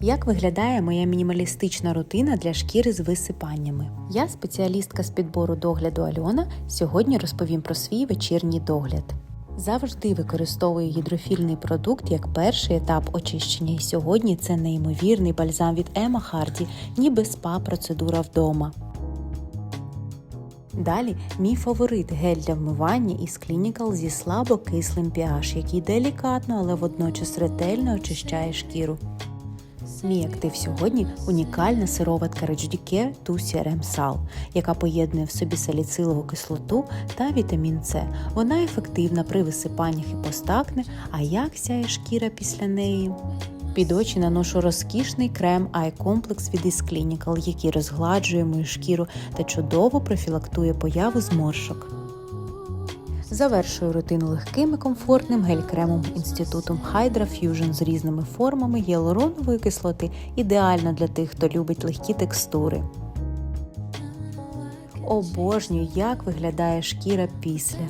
Як виглядає моя мінімалістична рутина для шкіри з висипаннями? Я спеціалістка з підбору догляду Альона. Сьогодні розповім про свій вечірній догляд. Завжди використовую гідрофільний продукт як перший етап очищення, і сьогодні це неймовірний бальзам від Ема Харді, ніби спа процедура вдома. Далі мій фаворит гель для вмивання із Clinical зі слабокислим pH, який делікатно, але водночас ретельно очищає шкіру. Мій актив сьогодні унікальна сироватка Rejudicaire Tu CRM Sal, яка поєднує в собі саліцилову кислоту та вітамін С. Вона ефективна при висипаннях і постакне, а як сяє шкіра після неї? Під очі наношу розкішний крем Eye Complex від Is Clinical, який розгладжує мою шкіру та чудово профілактує появу зморшок. Завершую рутину легким і комфортним гель-кремом інститутом Hydra Fusion з різними формами гіалуронової кислоти, ідеально для тих, хто любить легкі текстури. Обожнюю, як виглядає шкіра після.